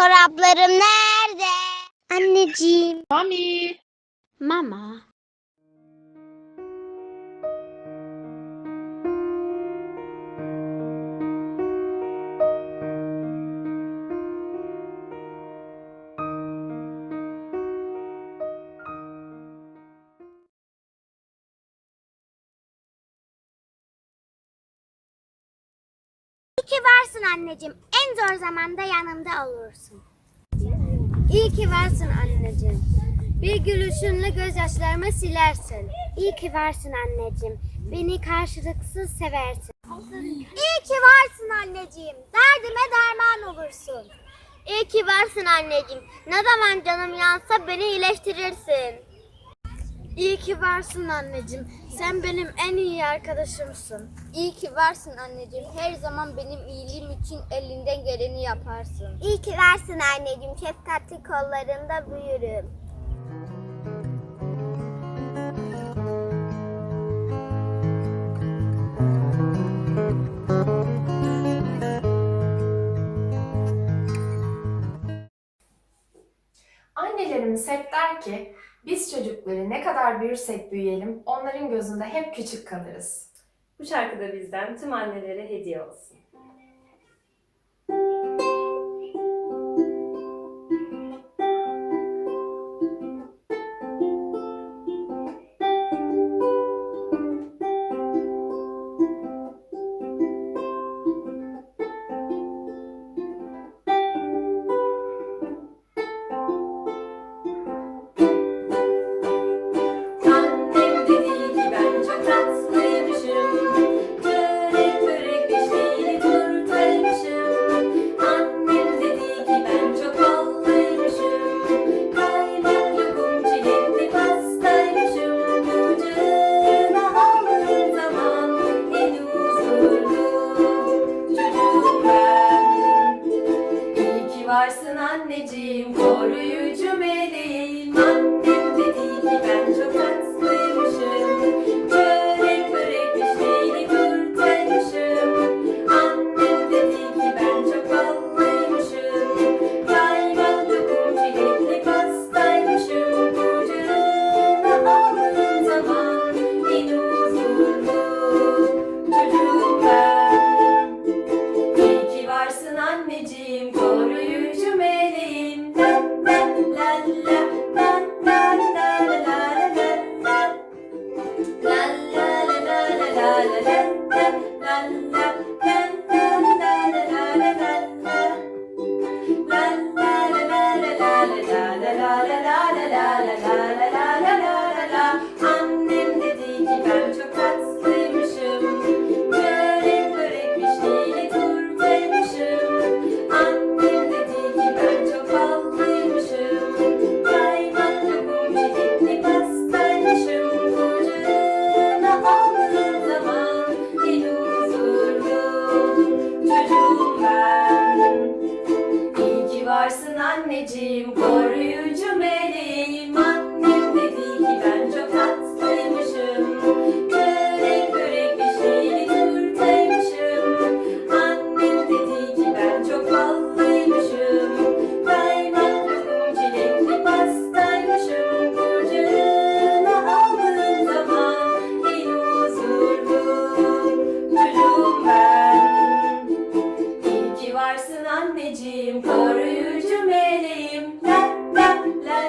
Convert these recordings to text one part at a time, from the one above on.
Çoraplarım nerede? Anneciğim. Mami. Mama. Varsın anneciğim. En zor zamanda yanımda olursun. İyi ki varsın anneciğim. Bir gülüşünle gözyaşlarımı silersin. İyi ki varsın anneciğim. Beni karşılıksız seversin. İyi ki varsın anneciğim. Derdime derman olursun. İyi ki varsın anneciğim. Ne zaman canım yansa beni iyileştirirsin. İyi ki varsın anneciğim. Sen benim en iyi arkadaşımsın. İyi ki varsın anneciğim. Her zaman benim iyiliğim için elinden geleni yaparsın. İyi ki varsın anneciğim. Şefkatli kollarında büyürüm. Annelerimiz hep der ki biz çocukları ne kadar büyürsek büyüyelim onların gözünde hep küçük kalırız. Bu şarkı da bizden tüm annelere hediye olsun.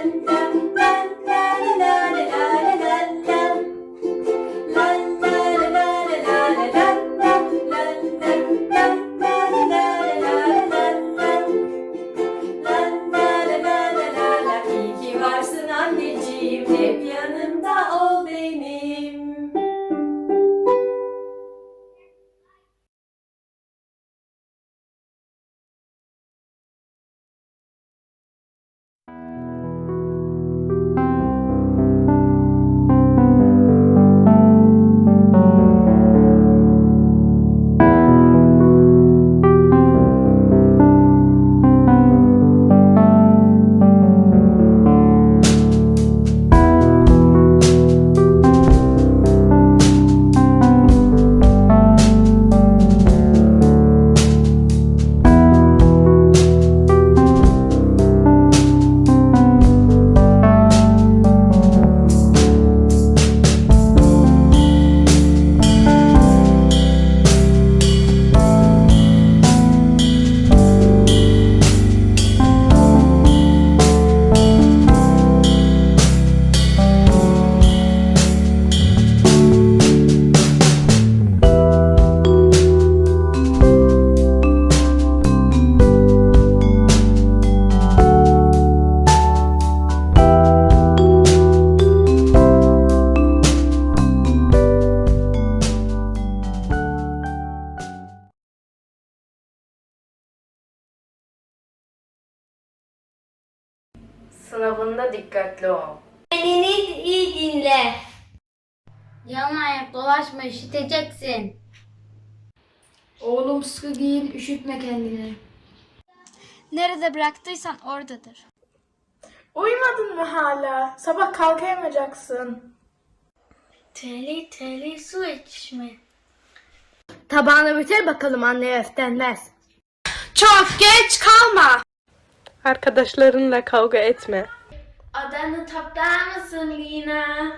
and then. Dikkatli ol. Beni iyi dinle. Yan ayak dolaşma üşüteceksin. Oğlum sıkı giyin, üşütme kendini. Nerede bıraktıysan oradadır. Uyumadın mı hala? Sabah kalkamayacaksın. Teli teli su içme. Tabağını bitir bakalım anne öftenmez. Çok geç kalma. Arkadaşlarınla kavga etme. Adanı toplar mısın Lina?